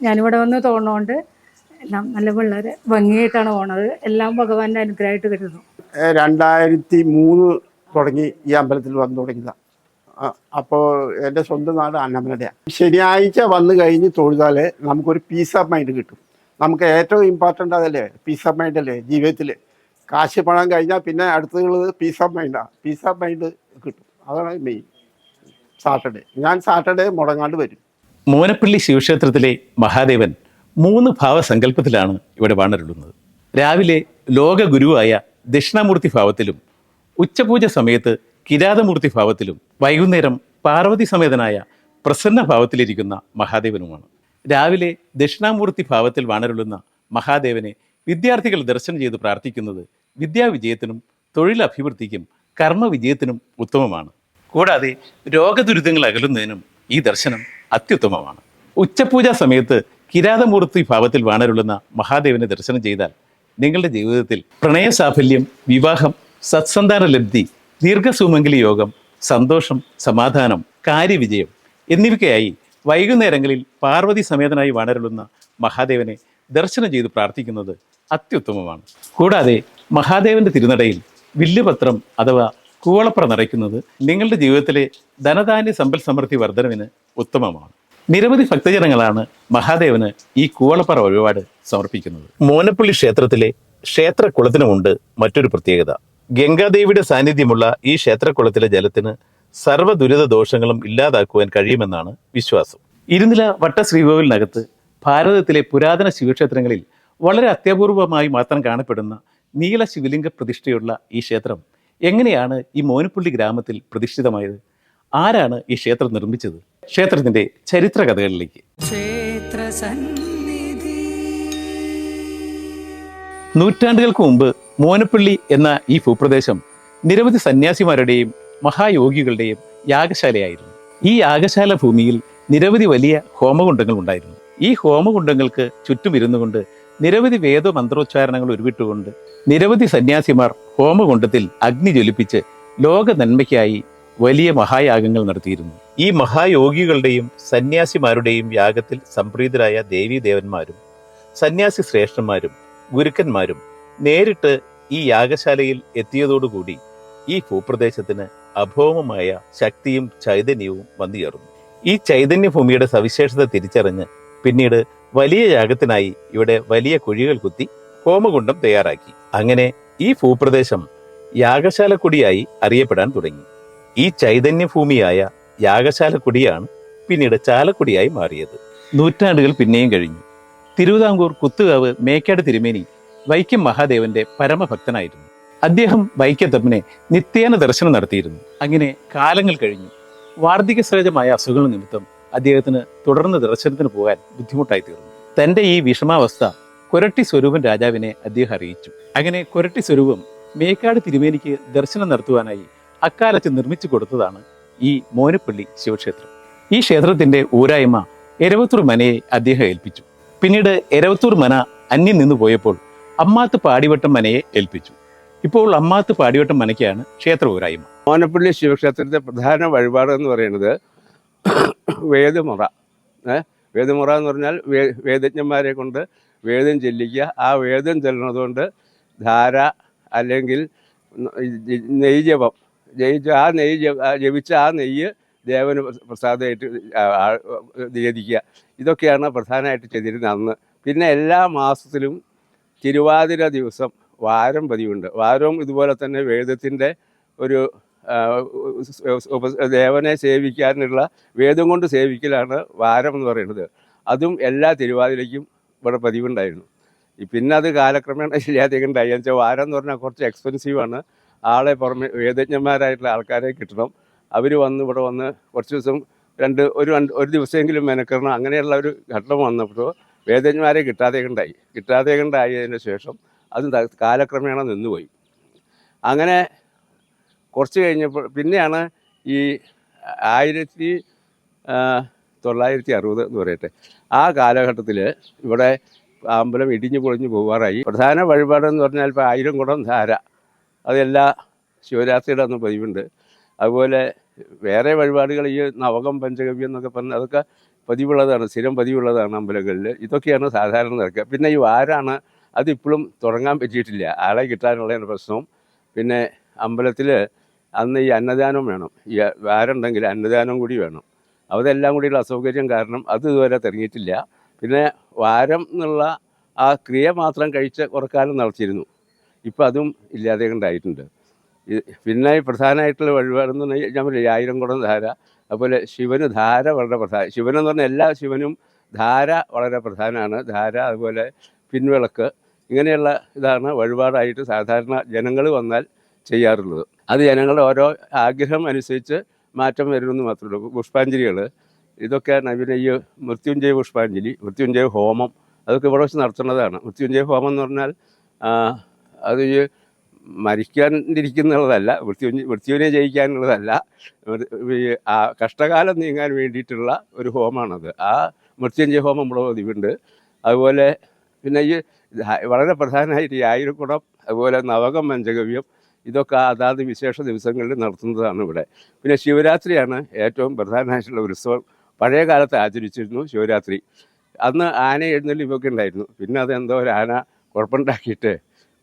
ഞാനിവിടെ വന്ന് തോന്നുന്നതുകൊണ്ട് എല്ലാം നല്ല വളരെ ഭംഗിയായിട്ടാണ് പോണത്. എല്ലാം ഭഗവാന്റെ അനുഗ്രഹമായിട്ട് കിട്ടുന്നു രണ്ടായിരത്തി മൂന്ന് തുടങ്ങി ഈ അമ്പലത്തിൽ വന്നു തുടങ്ങിയതാണ് അപ്പോൾ എന്റെ സ്വന്തം നാട് അന്നമനടയാണ് ശനിയാഴ്ച വന്നു കഴിഞ്ഞ് തൊഴുതാൽ നമുക്കൊരു പീസ് ഓഫ് മൈൻഡ് കിട്ടും. നമുക്ക് ഏറ്റവും ഇമ്പോർട്ടന്റ് അതല്ലേ? പീസ് ഓഫ് മൈൻഡ് അല്ലേ? ജീവിതത്തിൽ കാശ് പണം കഴിഞ്ഞാൽ പിന്നെ അടുത്തുള്ളത് പീസ് ഓഫ് മൈൻഡാണ് പീസ് ഓഫ് മൈൻഡ് കിട്ടും. അതാണ് മെയിൻ സാറ്റർഡേ ഞാൻ സാറ്റർഡേ മുടങ്ങാണ്ട് വരും. മോനപ്പള്ളി ശിവക്ഷേത്രത്തിലെ മഹാദേവൻ മൂന്ന് ഭാവസങ്കല്പത്തിലാണ് ഇവിടെ വാണരുളുന്നത്. രാവിലെ ലോക ഗുരുവായ ദക്ഷിണാമൂർത്തി ഭാവത്തിലും ഉച്ചപൂജ സമയത്ത് കിരാതമൂർത്തി ഭാവത്തിലും വൈകുന്നേരം പാർവതി സമേതനായ പ്രസന്ന ഭാവത്തിലിരിക്കുന്ന മഹാദേവനുമാണ്. രാവിലെ ദക്ഷിണാമൂർത്തി ഭാവത്തിൽ വാണരുള്ളുന്ന മഹാദേവനെ വിദ്യാർത്ഥികൾ ദർശനം ചെയ്ത് പ്രാർത്ഥിക്കുന്നത് വിദ്യാവിജയത്തിനും തൊഴിലഭിവൃദ്ധിക്കും കർമ്മവിജയത്തിനും ഉത്തമമാണ്. കൂടാതെ രോഗദുരിതങ്ങൾ അകലുന്നതിനും ഈ ദർശനം അത്യുത്തമമാണ്. ഉച്ചപൂജ സമയത്ത് കിരാതമൂർത്തി ഭാവത്തിൽ വാണരുള്ളുന്ന മഹാദേവനെ ദർശനം ചെയ്താൽ നിങ്ങളുടെ ജീവിതത്തിൽ പ്രണയസാഫല്യം വിവാഹം സത്സന്താന ലബ്ധി ദീർഘസുമംഗലി യോഗം സന്തോഷം സമാധാനം കാര്യവിജയം എന്നിവയ്ക്കായി വൈകുന്നേരങ്ങളിൽ പാർവതി സമേതനായി വാണരുള്ളുന്ന മഹാദേവനെ ദർശനം ചെയ്ത് പ്രാർത്ഥിക്കുന്നത് അത്യുത്തമമാണ്. കൂടാതെ മഹാദേവന്റെ തിരുനടയിൽ വില്ലുപത്രം അഥവാ കൂവളപ്പുറ നിറയ്ക്കുന്നത് നിങ്ങളുടെ ജീവിതത്തിലെ ധനധാന്യ സമ്പൽ സമൃദ്ധി വർധനവിന് ഉത്തമമാണ്. നിരവധി ഭക്തജനങ്ങളാണ് മഹാദേവന് ഈ കൂവളപ്പറ ഒരുപാട് സമർപ്പിക്കുന്നത്. മോനപ്പള്ളി ക്ഷേത്രത്തിലെ ക്ഷേത്രക്കുളത്തിനുമുണ്ട് മറ്റൊരു പ്രത്യേകത. ഗംഗാദേവിയുടെ സാന്നിധ്യമുള്ള ഈ ക്ഷേത്രക്കുളത്തിലെ ജലത്തിന് സർവ ദുരിത ദോഷങ്ങളും ഇല്ലാതാക്കുവാൻ കഴിയുമെന്നാണ് വിശ്വാസം. ഇരുനില വട്ട ശ്രീകോവിലിനകത്ത് ഭാരതത്തിലെ പുരാതന ശിവക്ഷേത്രങ്ങളിൽ വളരെ അത്യപൂർവമായി മാത്രം കാണപ്പെടുന്ന നീല ശിവലിംഗ പ്രതിഷ്ഠയുള്ള ഈ ക്ഷേത്രം എങ്ങനെയാണ് ഈ മോനപ്പുള്ളി ഗ്രാമത്തിൽ പ്രതിഷ്ഠിതമായത്? ആരാണ് ഈ ക്ഷേത്രം നിർമ്മിച്ചത്? ക്ഷേത്രത്തിന്റെ ചരിത്ര കഥകളിലേക്ക്. നൂറ്റാണ്ടുകൾക്ക് മുമ്പ് മോനപ്പള്ളി എന്ന ഈ ഭൂപ്രദേശം നിരവധി സന്യാസിമാരുടെയും മഹായോഗികളുടെയും യാഗശാലയായിരുന്നു. ഈ യാഗശാല ഭൂമിയിൽ നിരവധി വലിയ ഹോമകുണ്ടങ്ങൾ ഉണ്ടായിരുന്നു ഈ ഹോമകുണ്ടങ്ങൾക്ക് ചുറ്റുമിരുന്നു കൊണ്ട് നിരവധി വേദമന്ത്രോച്ചാരണങ്ങൾ ഉരുവിട്ടുകൊണ്ട് നിരവധി സന്യാസിമാർ ഹോമകുണ്ടത്തിൽ അഗ്നി ജ്വലിപ്പിച്ച് ലോക നന്മയ്ക്കായി വലിയ മഹായാഗങ്ങൾ നടത്തിയിരുന്നു. ഈ മഹായോഗികളുടെയും സന്യാസിമാരുടെയും യാഗത്തിൽ സംപ്രീതരായ ദേവീദേവന്മാരും സന്യാസി ശ്രേഷ്ഠന്മാരും ഗുരുക്കന്മാരും നേരിട്ട് ഈ യാഗശാലയിൽ എത്തിയതോടുകൂടി ഈ ഭൂപ്രദേശത്തിന് അഭോമമായ ശക്തിയും ചൈതന്യവും വന്നുചേർന്നു. ഈ ചൈതന്യഭൂമിയുടെ സവിശേഷത തിരിച്ചറിഞ്ഞ് പിന്നീട് വലിയ യാഗത്തിനായി ഇവിടെ വലിയ കുഴികൾ കുത്തി ഹോമകുണ്ടം തയ്യാറാക്കി. അങ്ങനെ ഈ ഭൂപ്രദേശം യാഗശാലക്കുടിയായി അറിയപ്പെടാൻ തുടങ്ങി. ഈ ചൈതന്യഭൂമിയായ യാഗശാലക്കുടിയാണ് പിന്നീട് ചാലക്കുടിയായി മാറിയത്. നൂറ്റാണ്ടുകൾ പിന്നെയും കഴിഞ്ഞു. തിരുവിതാംകൂർ കുത്തുകാവ് മേക്കാട് തിരുമേനി വൈക്കം മഹാദേവന്റെ പരമഭക്തനായിരുന്നു. അദ്ദേഹം വൈക്കത്തപ്പനെ നിത്യേന ദർശനം നടത്തിയിരുന്നു. അങ്ങനെ കാലങ്ങൾ കഴിഞ്ഞു. വാർദ്ധിക സഹജമായ അസുഖങ്ങൾ നിമിത്തം അദ്ദേഹത്തിന് തുടർന്ന് ദർശനത്തിന് പോകാൻ ബുദ്ധിമുട്ടായി തീർന്നു. തന്റെ ഈ വിഷമാവസ്ഥ കുരട്ടി സ്വരൂപൻ രാജാവിനെ അദ്ദേഹം അറിയിച്ചു. അങ്ങനെ കുരട്ടി സ്വരൂപം മേക്കാട് തിരുമേനിക്ക് ദർശനം നടത്തുവാനായി അക്കാലത്ത് നിർമ്മിച്ചു കൊടുത്തതാണ് ഈ മോനപ്പള്ളി ശിവക്ഷേത്രം. ഈ ക്ഷേത്രത്തിന്റെ ഊരായ്മ എരവത്തൂർ മനയെ അദ്ദേഹം ഏൽപ്പിച്ചു. പിന്നീട് എരവത്തൂർ മന അന്യം നിന്നു പോയപ്പോൾ അമ്മാത്ത് പാടിവട്ടം മനയെ ഏൽപ്പിച്ചു. ഇപ്പോൾ അമ്മാത്ത് പാടിവട്ടം മനയ്ക്കാണ് ക്ഷേത്ര ഊരായ്മ. മോനപ്പള്ളി ശിവക്ഷേത്രത്തിന്റെ പ്രധാന വഴിപാട് എന്ന് പറയുന്നത് വേദമുറ. വേദമുറ എന്ന് പറഞ്ഞാൽ വേ വേദജ്ഞന്മാരെ കൊണ്ട് വേദം ചെല്ലിക്കുക. ആ വേദം ചെല്ലുന്നതുകൊണ്ട് ധാര അല്ലെങ്കിൽ നെയ്ജപം. ജപം ജയിച്ച ആ നെയ്യ് ജപിച്ച ആ നെയ്യ് ദേവന് പ്രസാദമായിട്ട് ആ- ഇതൊക്കെയാണ് പ്രധാനമായിട്ട് ചെയ്തിരുന്നത് അന്ന്. പിന്നെ എല്ലാ മാസത്തിലും തിരുവാതിര ദിവസം വാരം പതിവുണ്ട്. വാരവും ഇതുപോലെ തന്നെ വേദത്തിന്റെ ഒരു ദേവനെ സേവിക്കാനുള്ള വേദം കൊണ്ട് സേവിക്കലാണ് വാരം എന്ന് പറയുന്നത്. അതും എല്ലാ തിരുവാതിരയ്ക്കും ഇവിടെ പതിവുണ്ടായിരുന്നു. പിന്നെ അത് കാലക്രമേണ ഇല്ലാതെയൊക്കെ ഉണ്ടായി എന്ന് വെച്ചാൽ വാരം എന്ന് പറഞ്ഞാൽ കുറച്ച് എക്സ്പെൻസീവാണ് ആളെ പുറമെ വേദജ്ഞന്മാരായിട്ടുള്ള ആൾക്കാരെ കിട്ടണം. അവർ വന്ന് ഇവിടെ വന്ന് കുറച്ച് ദിവസം രണ്ട് ഒരു രണ്ട് ഒരു ദിവസമെങ്കിലും മെനക്കണം അങ്ങനെയുള്ള ഒരു ഘട്ടം വന്നപ്പോൾ വേദജ്ഞന്മാരെ കിട്ടാതെ ഉണ്ടായി കിട്ടാതെ ഉണ്ടായതിന് ശേഷം അത് കാലക്രമേണ നിന്നുപോയി. അങ്ങനെ കുറച്ച് കഴിഞ്ഞപ്പോൾ പിന്നെയാണ് ഈ ആയിരത്തി തൊള്ളായിരത്തി അറുപത് എന്ന് പറയട്ടെ. ആ കാലഘട്ടത്തിൽ ഇവിടെ അമ്പലം ഇടിഞ്ഞു പൊളിഞ്ഞു പോകാറായി പ്രധാന വഴിപാടെന്ന് പറഞ്ഞാൽ ഇപ്പോൾ ആയിരം കുടം ധാര. അതെല്ലാ ശിവരാത്രിയുടെ അന്ന് പതിവുണ്ട്. അതുപോലെ വേറെ വഴിപാടുകൾ ഈ നവകം പഞ്ചഗവ്യം എന്നൊക്കെ പറഞ്ഞാൽ അതൊക്കെ പതിവുള്ളതാണ് സ്ഥിരം പതിവുള്ളതാണ് അമ്പലങ്ങളിൽ. ഇതൊക്കെയാണ് സാധാരണ നടക്കുക. പിന്നെ ഈ വാരാണ് അതിപ്പോഴും തുടങ്ങാൻ പറ്റിയിട്ടില്ല. ആളെ കിട്ടാനുള്ള പ്രശ്നവും പിന്നെ അമ്പലത്തിൽ അന്ന് ഈ അന്നദാനം വേണം. ഈ വാരുണ്ടെങ്കിൽ അന്നദാനം കൂടി വേണം. അതെല്ലാം കൂടിയുള്ള അസൗകര്യം കാരണം അത് ഇതുവരെ തെളിഞ്ഞിട്ടില്ല. പിന്നെ വാരം എന്നുള്ള ആ ക്രിയ മാത്രം കഴിച്ച് കുറക്കാലം നടത്തിയിരുന്നു. ഇപ്പം അതും ഇല്ലാതെ ഉണ്ടായിട്ടുണ്ട്. പിന്നെ പ്രധാനമായിട്ടുള്ള വഴിപാടെന്ന് പറഞ്ഞാൽ ഞാൻ പറയും ആയിരം കുടം ധാര അതുപോലെ ശിവന് ധാര വളരെ പ്രധാന ശിവനെന്ന് പറഞ്ഞാൽ എല്ലാ ശിവനും ധാര വളരെ പ്രധാനമാണ്. ധാര അതുപോലെ പിൻവിളക്ക് ഇങ്ങനെയുള്ള ഇതാണ് വഴിപാടായിട്ട് സാധാരണ ജനങ്ങൾ വന്നാൽ ചെയ്യാറുള്ളത്. അത് ജനങ്ങളുടെ ഓരോ ആഗ്രഹം അനുസരിച്ച് മാറ്റം വരുമെന്ന് മാത്രമേ ഉള്ളൂ. പുഷ്പാഞ്ജലികൾ ഇതൊക്കെ പിന്നെ ഈ മൃത്യുഞ്ജയ പുഷ്പാഞ്ജലി മൃത്യുഞ്ജയ ഹോമം അതൊക്കെ ഇവിടെ വെച്ച് നടത്തുന്നതാണ്. മൃത്യുഞ്ജയ ഹോമം എന്ന് പറഞ്ഞാൽ അത് ഈ മരിക്കാണ്ടിരിക്കുന്നുള്ളതല്ല മൃത്യു മൃത്യുവിനെ ജയിക്കാനുള്ളതല്ല ആ കഷ്ടകാലം നീങ്ങാൻ വേണ്ടിയിട്ടുള്ള ഒരു ഹോമമാണത് ആ മൃത്യുഞ്ജയ ഹോമം ഇവിടെ പതിവുണ്ട്. അതുപോലെ പിന്നെ ഈ വളരെ പ്രധാനമായിട്ട് ഈ ആയിരക്കുടം അതുപോലെ നവകം പഞ്ചഗവ്യം ഇതൊക്കെ അതാത് വിശേഷ ദിവസങ്ങളിൽ നടത്തുന്നതാണ് ഇവിടെ. പിന്നെ ശിവരാത്രിയാണ് ഏറ്റവും പ്രധാനമായിട്ടുള്ള ഉത്സവം. പഴയ കാലത്ത് ആചരിച്ചിരുന്നു ശിവരാത്രി. അന്ന് ആന എഴുന്നള്ളിപ്പൊക്കെ ഉണ്ടായിരുന്നു. പിന്നെ അതെന്തോ ഒരു ആന കുഴപ്പമുണ്ടാക്കിയിട്ട്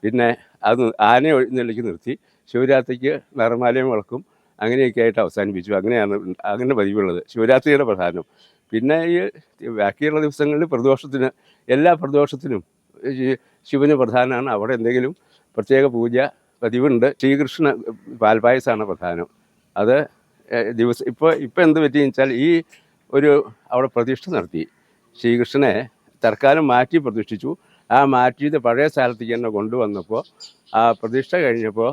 പിന്നെ അത് ആന എഴുന്നള്ളിക്ക് നിർത്തി. ശിവരാത്രിക്ക് നിറമാലയും വിളക്കും അങ്ങനെയൊക്കെ ആയിട്ട് അവസാനിപ്പിച്ചു. അങ്ങനെയാണ് അങ്ങനെ പതിവുള്ളത്. ശിവരാത്രിയുടെ പ്രധാനം. പിന്നെ ഈ ബാക്കിയുള്ള ദിവസങ്ങളിൽ പ്രദോഷത്തിന് എല്ലാ പ്രദോഷത്തിനും ശിവന് പ്രധാനമാണ്. അവിടെ എന്തെങ്കിലും പ്രത്യേക പൂജ പതിവുണ്ട്. ശ്രീകൃഷ്ണ പാൽപായസമാണ് പ്രധാനം. അത് ദിവസം ഇപ്പോൾ ഇപ്പോൾ എന്ത് പറ്റിയെന്ന് വെച്ചാൽ ഈ ഒരു അവിടെ പ്രതിഷ്ഠ നടത്തി. ശ്രീകൃഷ്ണനെ തൽക്കാലം മാറ്റി പ്രതിഷ്ഠിച്ചു. ആ മാറ്റിയത് പഴയ സ്ഥലത്തേക്ക് തന്നെ കൊണ്ടുവന്നപ്പോൾ ആ പ്രതിഷ്ഠ കഴിഞ്ഞപ്പോൾ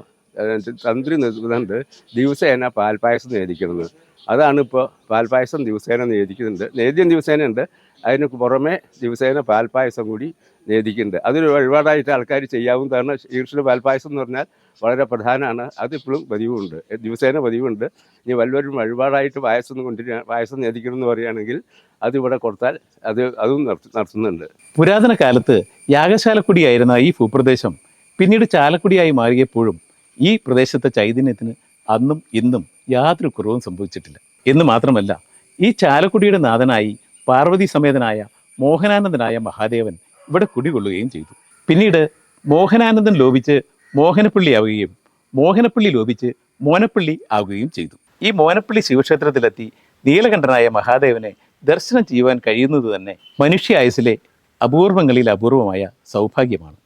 തന്ത്രി നിർബന്ധമുണ്ട് ദിവസേന പാൽപായസം നേദിക്കുന്നത്. അതാണ് ഇപ്പോൾ പാൽപ്പായസം ദിവസേന നേദിക്കുന്നുണ്ട്. നേദ്യം ദിവസേന ഉണ്ട് അതിന് പുറമെ ദിവസേന പാൽപ്പായസം കൂടി നേദിക്കുന്നുണ്ട് അതൊരു വഴിപാടായിട്ട് ആൾക്കാർ ചെയ്യാവുന്നതാണ് ഈർഷ്ണ പാൽപ്പായസം എന്ന് പറഞ്ഞാൽ വളരെ പ്രധാനമാണ്. അതിപ്പോഴും പതിവുണ്ട്. ദിവസേന പതിവുണ്ട്. ഇനി വല്ലവരും വഴിപാടായിട്ട് പായസം കൊണ്ടിരി പായസം നേദിക്കണം എന്ന് പറയുകയാണെങ്കിൽ അതിവിടെ കൊടുത്താൽ അത് അതും നടത്തുന്നുണ്ട്. പുരാതന കാലത്ത് യാഗശാലക്കുടിയായിരുന്ന ഈ ഭൂപ്രദേശം പിന്നീട് ചാലക്കുടിയായി മാറിയപ്പോഴും ഈ പ്രദേശത്തെ ചൈതന്യത്തിന് അന്നും ഇന്നും യാതൊരു കുറവും സംഭവിച്ചിട്ടില്ല. എന്ന് മാത്രമല്ല ഈ ചാലക്കുടിയുടെ നാഥനായി പാർവതി സമേതനായ മോഹനാനന്ദനായ മഹാദേവൻ ഇവിടെ കുടികൊള്ളുകയും ചെയ്തു. പിന്നീട് മോഹനാനന്ദൻ ലോപിച്ച് മോഹനപ്പള്ളി ആവുകയും മോഹനപ്പള്ളി ലോപിച്ച് മോനപ്പള്ളി ആവുകയും ചെയ്തു. ഈ മോനപ്പള്ളി ശിവക്ഷേത്രത്തിലെത്തി നീലകണ്ഠനായ മഹാദേവനെ ദർശനം ചെയ്യുവാൻ കഴിയുന്നത് തന്നെ മനുഷ്യ ആയുസിലെ അപൂർവങ്ങളിൽ അപൂർവമായ സൗഭാഗ്യമാണ്.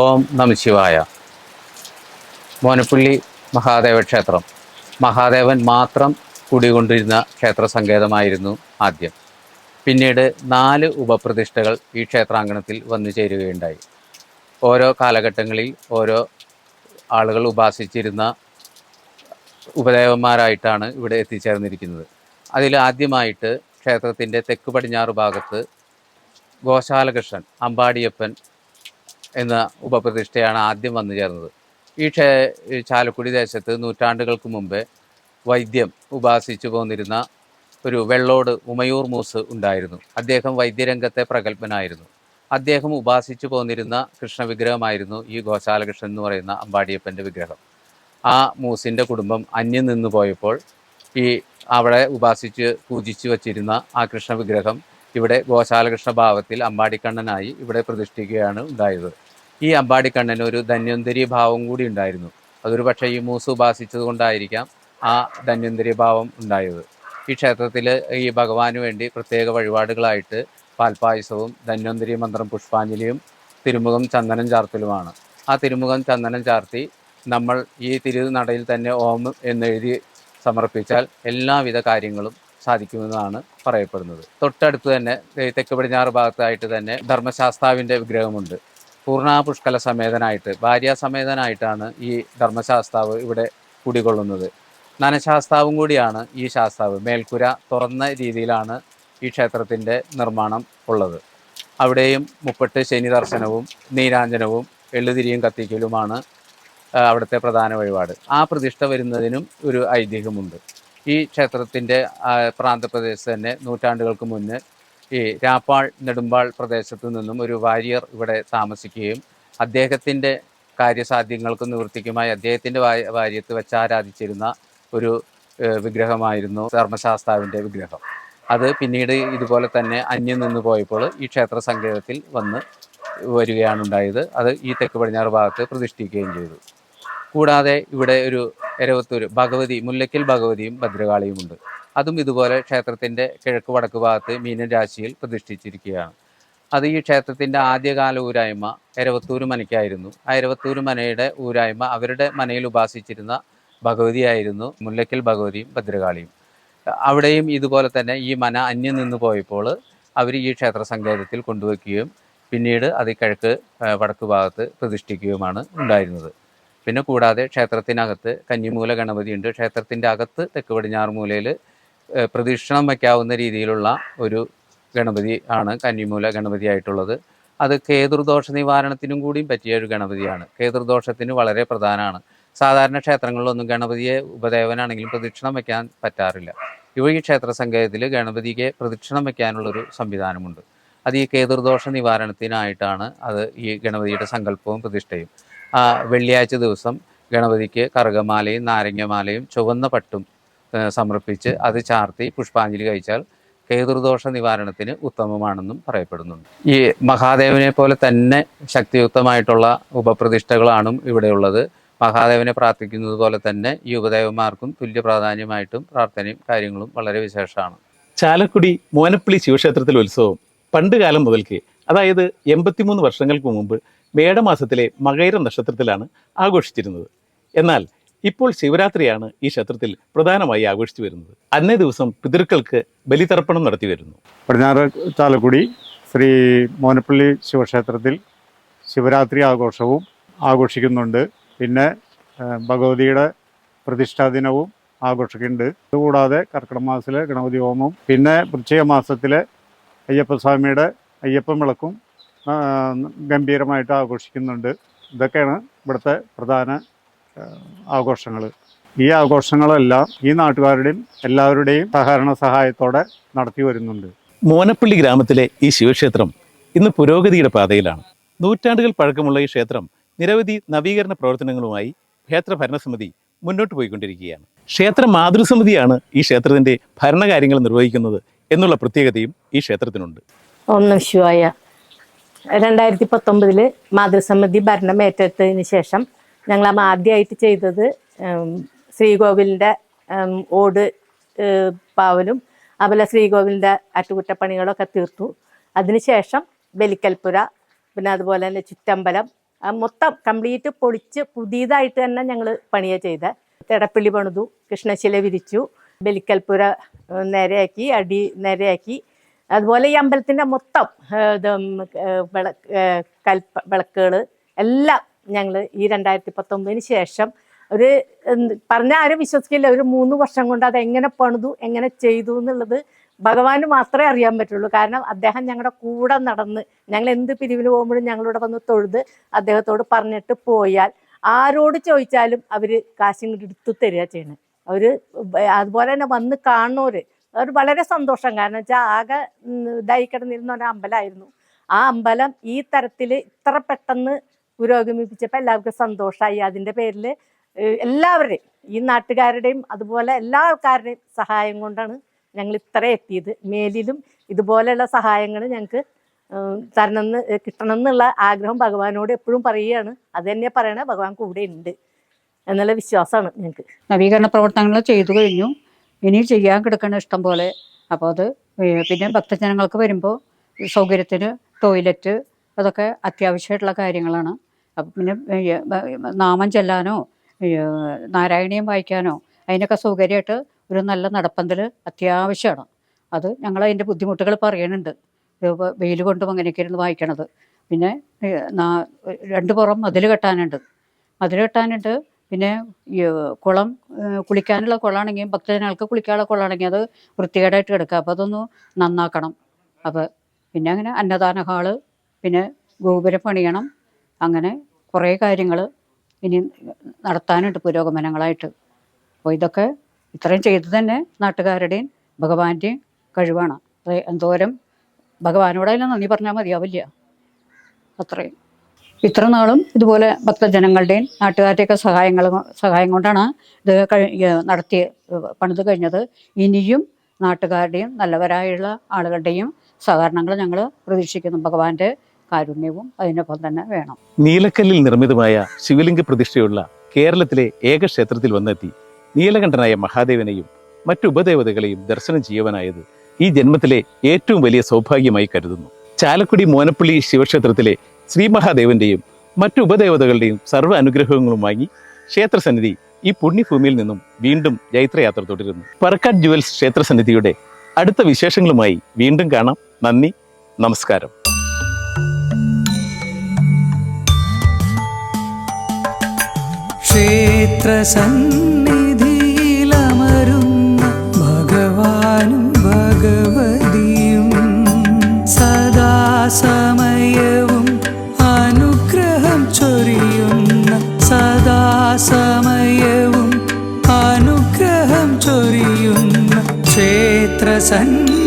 ഓം നമശിവായ മോനപ്പള്ളി മഹാദേവ ക്ഷേത്രം മഹാദേവൻ മാത്രം കുടികൊണ്ടിരുന്ന ക്ഷേത്ര സങ്കേതമായിരുന്നു ആദ്യം. പിന്നീട് നാല് ഉപപ്രതിഷ്ഠകൾ ഈ ക്ഷേത്രാങ്കണത്തിൽ വന്നു ചേരുകയുണ്ടായി. ഓരോ കാലഘട്ടങ്ങളിൽ ഓരോ ആളുകൾ ഉപാസിച്ചിരുന്ന ഉപദേവന്മാരായിട്ടാണ് ഇവിടെ എത്തിച്ചേർന്നിരിക്കുന്നത്. അതിൽ ആദ്യമായിട്ട് ക്ഷേത്രത്തിന്റെ തെക്ക് പടിഞ്ഞാറ് ഭാഗത്ത് ഗോശാലകൃഷ്ണൻ അമ്പാടിയപ്പൻ എന്ന ഉപപ്രതിഷ്ഠയാണ് ആദ്യം വന്നു ചേർന്നത്. ഈ ക്ഷേ ചാലക്കുടി ദേശത്ത് നൂറ്റാണ്ടുകൾക്ക് മുമ്പേ വൈദ്യം ഉപാസിച്ചു പോന്നിരുന്ന ഒരു വെള്ളോട് ഉമയൂർ മൂസ് ഉണ്ടായിരുന്നു. അദ്ദേഹം വൈദ്യരംഗത്തെ പ്രഗത്ഭനായിരുന്നു. അദ്ദേഹം ഉപാസിച്ചു പോന്നിരുന്ന കൃഷ്ണവിഗ്രഹമായിരുന്നു ഈ ഗോശാലകൃഷ്ണൻ എന്ന് പറയുന്ന അമ്പാടിയപ്പന്റെ വിഗ്രഹം. ആ മൂസിന്റെ കുടുംബം അന്യം നിന്ന് പോയപ്പോൾ ഈ അവിടെ ഉപാസിച്ച് പൂജിച്ചു വച്ചിരുന്ന ആ കൃഷ്ണ വിഗ്രഹം ഇവിടെ ഗോശാലകൃഷ്ണ ഭാവത്തിൽ അമ്പാടിക്കണ്ണനായി ഇവിടെ പ്രതിഷ്ഠിക്കുകയാണ് ഉണ്ടായത്. ഈ അമ്പാടിക്കണ്ണന് ഒരു ധന്വന്തരി ഭാവം കൂടി ഉണ്ടായിരുന്നു. അതൊരു പക്ഷേ ഈ മൂസ് ഉപാസിച്ചത് കൊണ്ടായിരിക്കാം ആ ധന്വന്തരി ഭാവം ഉണ്ടായത്. ഈ ക്ഷേത്രത്തിൽ ഈ ഭഗവാന് വേണ്ടി പ്രത്യേക വഴിപാടുകളായിട്ട് പാൽപ്പായസവും ധന്വന്തരി മന്ത്രം പുഷ്പാഞ്ജലിയും തിരുമുഖം ചന്ദനം ചാർത്തലുമാണ്. ആ തിരുമുഖം ചന്ദനം ചാർത്തി നമ്മൾ ഈ തിരുനടയിൽ തന്നെ ഓം എന്നെഴുതി സമർപ്പിച്ചാൽ എല്ലാവിധ കാര്യങ്ങളും സാധിക്കുമെന്നാണ് പറയപ്പെടുന്നത്. തൊട്ടടുത്ത് തന്നെ തെക്ക് പടിഞ്ഞാറ് ഭാഗത്തായിട്ട് തന്നെ ധർമ്മശാസ്താവിന്റെ വിഗ്രഹമുണ്ട്. പൂർണ പുഷ്കല സമേതനായിട്ട് ഭാര്യാസമേതനായിട്ടാണ് ഈ ധർമ്മശാസ്താവ് ഇവിടെ കുടികൊള്ളുന്നത്. നനശാസ്താവും കൂടിയാണ് ഈ ശാസ്താവ്. മേൽക്കുര തുറന്ന രീതിയിലാണ് ഈ ക്ഷേത്രത്തിന്റെ നിർമ്മാണം ഉള്ളത്. അവിടെയും മുപ്പട്ട് ശനി ദർശനവും നീരാഞ്ജനവും എള്ളുതിരിയും കത്തിക്കലുമാണ് അവിടുത്തെ പ്രധാന വഴിപാട്. ആ പ്രതിഷ്ഠ വരുന്നതിനും ഒരു ഐതിഹ്യമുണ്ട്. ഈ ക്ഷേത്രത്തിന്റെ പ്രാന്തപ്രദേശത്ത് തന്നെ നൂറ്റാണ്ടുകൾക്ക് മുന്നേ ഈ രാപ്പാൾ നെടുമ്പാൾ പ്രദേശത്തു നിന്നും ഒരു വാര്യർ ഇവിടെ താമസിക്കുകയും അദ്ദേഹത്തിന്റെ കാര്യസാധ്യങ്ങൾക്ക് നിവൃത്തിക്കുമായി അദ്ദേഹത്തിന്റെ വാര്യത്ത് വെച്ച് ആരാധിച്ചിരുന്ന ഒരു വിഗ്രഹമായിരുന്നു ധർമ്മശാസ്താവിന്റെ വിഗ്രഹം. അത് പിന്നീട് ഇതുപോലെ തന്നെ അന്യം നിന്ന് പോയപ്പോൾ ഈ ക്ഷേത്ര സങ്കേതത്തിൽ വന്ന് വരികയാണ് ഉണ്ടായത്. അത് ഈ തെക്ക് പടിഞ്ഞാറ് ഭാഗത്ത് പ്രതിഷ്ഠിക്കുകയും ചെയ്തു. കൂടാതെ ഇവിടെ ഒരു എരവത്തൂർ ഭഗവതി മുല്ലയ്ക്കൽ ഭഗവതിയും ഭദ്രകാളിയുമുണ്ട് അതും ഇതുപോലെ ക്ഷേത്രത്തിന്റെ കിഴക്ക് വടക്ക് ഭാഗത്ത് മീനൻ രാശിയിൽ പ്രതിഷ്ഠിച്ചിരിക്കുകയാണ്. അത് ഈ ക്ഷേത്രത്തിന്റെ ആദ്യകാല ഊരായ്മ എരവത്തൂർ മനയ്ക്കായിരുന്നു. ആ എരവത്തൂർ മനയുടെ ഊരായ്മ അവരുടെ മനയിൽ ഉപാസിച്ചിരുന്ന ഭഗവതിയായിരുന്നു മുല്ലയ്ക്കൽ ഭഗവതിയും ഭദ്രകാളിയും. അവിടെയും ഇതുപോലെ തന്നെ ഈ മന അന്യം നിന്ന് പോയപ്പോൾ അവർ ഈ ക്ഷേത്ര സങ്കേതത്തിൽ കൊണ്ടുവയ്ക്കുകയും പിന്നീട് അത് കിഴക്ക് വടക്ക് ഭാഗത്ത് പ്രതിഷ്ഠിക്കുകയുമാണ് ഉണ്ടായിരുന്നത്. പിന്നെ കൂടാതെ ക്ഷേത്രത്തിനകത്ത് കന്നിമൂല ഗണപതിയുണ്ട് ക്ഷേത്രത്തിന്റെ അകത്ത് തെക്ക് പടിഞ്ഞാറ് മൂലയിൽ പ്രദക്ഷിണം വയ്ക്കാവുന്ന രീതിയിലുള്ള ഒരു ഗണപതി ആണ് കന്നിമൂല ഗണപതിയായിട്ടുള്ളത്. അത് കേതുർദോഷ നിവാരണത്തിനും കൂടിയും പറ്റിയ ഒരു ഗണപതിയാണ്. കേതുർദോഷത്തിന് വളരെ പ്രധാനമാണ്. സാധാരണ ക്ഷേത്രങ്ങളിലൊന്നും ഗണപതിയെ ഉപദേവനാണെങ്കിലും പ്രദക്ഷിണം വയ്ക്കാൻ പറ്റാറില്ല. ഇവ ഈ ക്ഷേത്ര സങ്കേതത്തിൽ ഗണപതിക്ക് പ്രദക്ഷിണം വയ്ക്കാനുള്ളൊരു സംവിധാനമുണ്ട്. അത് ഈ കേതുർദോഷ നിവാരണത്തിനായിട്ടാണ് അത് ഈ ഗണപതിയുടെ സങ്കല്പവും പ്രതിഷ്ഠയും. വെള്ളിയാഴ്ച ദിവസം ഗണപതിക്ക് കറുകമാലയും നാരങ്ങമാലയും ചുവന്ന പട്ടും സമർപ്പിച്ച് അത് ചാർത്തി പുഷ്പാഞ്ജലി കഴിച്ചാൽ കേതുർദോഷ നിവാരണത്തിന് ഉത്തമമാണെന്നും പറയപ്പെടുന്നുണ്ട്. ഈ മഹാദേവനെ പോലെ തന്നെ ശക്തിയുക്തമായിട്ടുള്ള ഉപപ്രതിഷ്ഠകളാണ് ഇവിടെയുള്ളത്. മഹാദേവനെ പ്രാർത്ഥിക്കുന്നത് പോലെ തന്നെ ഈ ഉപദേവന്മാർക്കും തുല്യ പ്രാധാന്യമായിട്ടും പ്രാർത്ഥനയും കാര്യങ്ങളും വളരെ വിശേഷമാണ്. ചാലക്കുടി മോനപ്പള്ളി ശിവക്ഷേത്രത്തിലെ ഉത്സവം പണ്ട് കാലം മുതൽക്ക് അതായത് എൺപത്തിമൂന്ന് വർഷങ്ങൾക്ക് മുമ്പ് മേടമാസത്തിലെ മകൈര നക്ഷത്രത്തിലാണ് ആഘോഷിച്ചിരുന്നത്. എന്നാൽ ഇപ്പോൾ ശിവരാത്രിയാണ് ഈ ക്ഷേത്രത്തിൽ പ്രധാനമായി ആഘോഷിച്ചു വരുന്നത്. അന്നേ ദിവസം പിതൃക്കൾക്ക് ബലിതർപ്പണം നടത്തി വരുന്നു. പടിഞ്ഞാറ് ചാലക്കുടി ശ്രീ മോനപ്പള്ളി ശിവക്ഷേത്രത്തിൽ ശിവരാത്രി ആഘോഷവും ആഘോഷിക്കുന്നുണ്ട്. പിന്നെ ഭഗവതിയുടെ പ്രതിഷ്ഠാ ദിനവും ആഘോഷിക്കുന്നുണ്ട്. ഇതുകൂടാതെ കർക്കിടക മാസത്തിലെ ഗണപതി ഹോമം പിന്നെ വൃശ്ചിക മാസത്തിലെ അയ്യപ്പസ്വാമിയുടെ അയ്യപ്പൻ വിളക്കും ഗംഭീരമായിട്ട് ആഘോഷിക്കുന്നുണ്ട്. ഇതൊക്കെയാണ് ഇവിടുത്തെ പ്രധാന ആഘോഷങ്ങൾ ഈ ആഘോഷങ്ങളെല്ലാം ഈ നാട്ടുകാരുടെയും എല്ലാവരുടെയും സഹകരണ സഹായത്തോടെ നടത്തി വരുന്നുണ്ട്. മോനപ്പള്ളി ഗ്രാമത്തിലെ ഈ ശിവക്ഷേത്രം ഇന്ന് പുരോഗതിയുടെ പാതയിലാണ്. നൂറ്റാണ്ടുകൾ പഴക്കമുള്ള ഈ ക്ഷേത്രം നിരവധി നവീകരണ പ്രവർത്തനങ്ങളുമായി ക്ഷേത്ര ഭരണസമിതി മുന്നോട്ട് പോയിക്കൊണ്ടിരിക്കുകയാണ്. ക്ഷേത്ര മാതൃസമിതിയാണ് ഈ ക്ഷേത്രത്തിന്റെ ഭരണകാര്യങ്ങൾ നിർവഹിക്കുന്നത് എന്നുള്ള പ്രത്യേകതയും ഈ ക്ഷേത്രത്തിനുണ്ട്. നമ ശിവായ. രണ്ടായിരത്തി പത്തൊമ്പതിൽ മാതൃസമിതി ഭരണം ഏറ്റെടുത്തതിന് ശേഷം ഞങ്ങൾ ആദ്യമായിട്ട് ചെയ്തത് ശ്രീകോവിലിന്റെ ഓട് പാവലും അതുപോലെ ശ്രീകോവിലിന്റെ അറ്റുകുറ്റപ്പണികളൊക്കെ തീർത്തു. അതിനുശേഷം ബലിക്കൽപ്പുര പിന്നെ അതുപോലെ തന്നെ ചുറ്റമ്പലം മൊത്തം കംപ്ലീറ്റ് പൊളിച്ച് പുതിയതായിട്ട് തന്നെ ഞങ്ങൾ പണിയെ ചെയ്ത. തെടപ്പള്ളി പണിതു കൃഷ്ണശില വിരിച്ചു ബലിക്കൽപ്പുര നേരെയാക്കി അടി നേരെയാക്കി. അതുപോലെ ഈ അമ്പലത്തിന്റെ മൊത്തം കൽപ്പ വിളക്കുകൾ എല്ലാം ഞങ്ങൾ ഈ രണ്ടായിരത്തി പത്തൊമ്പതിന് ശേഷം ഒരു പറഞ്ഞാൽ ആരും വിശ്വസിക്കില്ല. ഒരു മൂന്ന് വർഷം കൊണ്ട് അത് എങ്ങനെ പണിതു എങ്ങനെ ചെയ്തു എന്നുള്ളത് ഭഗവാന് മാത്രമേ അറിയാൻ പറ്റുള്ളൂ. കാരണം അദ്ദേഹം ഞങ്ങളുടെ കൂടെ നടന്ന് ഞങ്ങൾ എന്ത് പിരിവിന് പോകുമ്പോഴും ഞങ്ങളിവിടെ വന്ന് തൊഴുത് അദ്ദേഹത്തോട് പറഞ്ഞിട്ട് പോയാൽ ആരോട് ചോദിച്ചാലും അവർ കാശും ഇങ്ങോട്ട് എടുത്തു തരിക ചെയ്യണത് അവർ അതുപോലെ തന്നെ വന്ന് കാണുന്നവര് അവർ വളരെ സന്തോഷം. കാരണം വെച്ചാൽ ആകെ ഇതായി കിടന്നിരുന്ന ഒരു അമ്പലമായിരുന്നു ആ അമ്പലം ഈ തരത്തിൽ ഇത്ര പെട്ടെന്ന് പുരോഗമിപ്പിച്ചപ്പോൾ എല്ലാവർക്കും സന്തോഷമായി അതിന്റെ പേരിൽ എല്ലാവരുടെയും ഈ നാട്ടുകാരുടെയും അതുപോലെ എല്ലാ ആൾക്കാരുടെയും സഹായം കൊണ്ടാണ് ഞങ്ങൾ ഇത്ര എത്തിയത്. മേലിലും ഇതുപോലെയുള്ള സഹായങ്ങൾ ഞങ്ങൾക്ക് തരണമെന്ന് കിട്ടണം എന്നുള്ള ആഗ്രഹം ഭഗവാനോട് എപ്പോഴും പറയുകയാണ്. അത് തന്നെ പറയണേ ഭഗവാൻ കൂടെ ഉണ്ട് എന്നുള്ള വിശ്വാസമാണ് ഞങ്ങൾക്ക് നവീകരണ പ്രവർത്തനങ്ങൾ ചെയ്തു കഴിഞ്ഞു. ഇനി ചെയ്യാൻ കിടക്കുന്ന ഇഷ്ടം പോലെ. അപ്പോൾ അത് പിന്നെ ഭക്തജനങ്ങൾക്ക് വരുമ്പോൾ സൗകര്യത്തിന് ടോയ്ലറ്റ് അതൊക്കെ അത്യാവശ്യമായിട്ടുള്ള കാര്യങ്ങളാണ്. അപ്പം പിന്നെ നാമം ചെല്ലാനോ നാരായണീയം വായിക്കാനോ അതിനൊക്കെ സൗകര്യമായിട്ട് ഒരു നല്ല നടപ്പന്തൽ അത്യാവശ്യമാണ് അത് ഞങ്ങൾ അതിന്റെ ബുദ്ധിമുട്ടുകൾ പറയുന്നുണ്ട് വെയിൽ കൊണ്ടും അങ്ങനെയൊക്കെ ഇരുന്ന് വായിക്കണത്. പിന്നെ രണ്ട് പുറം മതിൽ കെട്ടാനുണ്ട്. മതിൽ കെട്ടാനുണ്ട് പിന്നെ ഈ കുളം കുളിക്കാനുള്ള കുളമാണെങ്കിൽ ഭക്തജനങ്ങൾക്ക് കുളിക്കാനുള്ള കുളമാണെങ്കിൽ അത് വൃത്തികേടായിട്ട് കിടക്കുക. അപ്പോൾ അതൊന്ന് നന്നാക്കണം. അപ്പോൾ പിന്നെ അങ്ങനെ അന്നദാന ഹാൾ പിന്നെ ഗോപുരം പണിയണം. അങ്ങനെ കുറേ കാര്യങ്ങൾ ഇനി നടത്താനുണ്ട് പുരോഗമനങ്ങളായിട്ട്. അപ്പോൾ ഇതൊക്കെ ഇത്രയും ചെയ്തു തന്നെ നാട്ടുകാരുടെയും ഭഗവാന്റെയും കഴിവാണ്. എന്തോരം ഭഗവാനോടെല്ലാം നന്ദി പറഞ്ഞാൽ മതിയാവില്ല. അത്രയും. ഇത്ര നാളും ഇതുപോലെ ഭക്തജനങ്ങളുടെയും നാട്ടുകാരുടെയൊക്കെ സഹായങ്ങൾ സഹായം കൊണ്ടാണ് ഇത് നടത്തി പണിത് കഴിഞ്ഞത്. ഇനിയും നാട്ടുകാരുടെയും നല്ലവരായുള്ള ആളുകളുടെയും സഹകരണങ്ങൾ ഞങ്ങൾ പ്രതീക്ഷിക്കുന്നു. ഭഗവാന്റെ കാരുണ്യവും അതിനൊപ്പം തന്നെ വേണം. നീലക്കല്ലിൽ നിർമ്മിതമായ ശിവലിംഗ പ്രതിഷ്ഠയുള്ള കേരളത്തിലെ ഏക ക്ഷേത്രത്തിൽ വന്നെത്തി നീലകണ്ഠനായ മഹാദേവനെയും മറ്റു ഉപദേവതകളെയും ദർശനം ചെയ്യുവാനായത് ഈ ജന്മത്തിലെ ഏറ്റവും വലിയ സൗഭാഗ്യമായി കരുതുന്നു. ചാലക്കുടി മോനപ്പള്ളി ശിവക്ഷേത്രത്തിലെ ശ്രീ മഹാദേവന്റെയും മറ്റു ഉപദേവതകളുടെയും സർവ അനുഗ്രഹങ്ങളും വാങ്ങി ക്ഷേത്രസന്നിധി ഈ പുണ്യഭൂമിയിൽ നിന്നും വീണ്ടും ജൈത്രയാത്ര തുടരുന്നു. പറക്കാട് ജുവൽസ് ക്ഷേത്രസന്നിധിയുടെ അടുത്ത വിശേഷങ്ങളുമായി വീണ്ടും കാണാം. നന്ദി നമസ്കാരം. ക്ഷേത്രസന്നിധിയിലമരുന്ന வசன்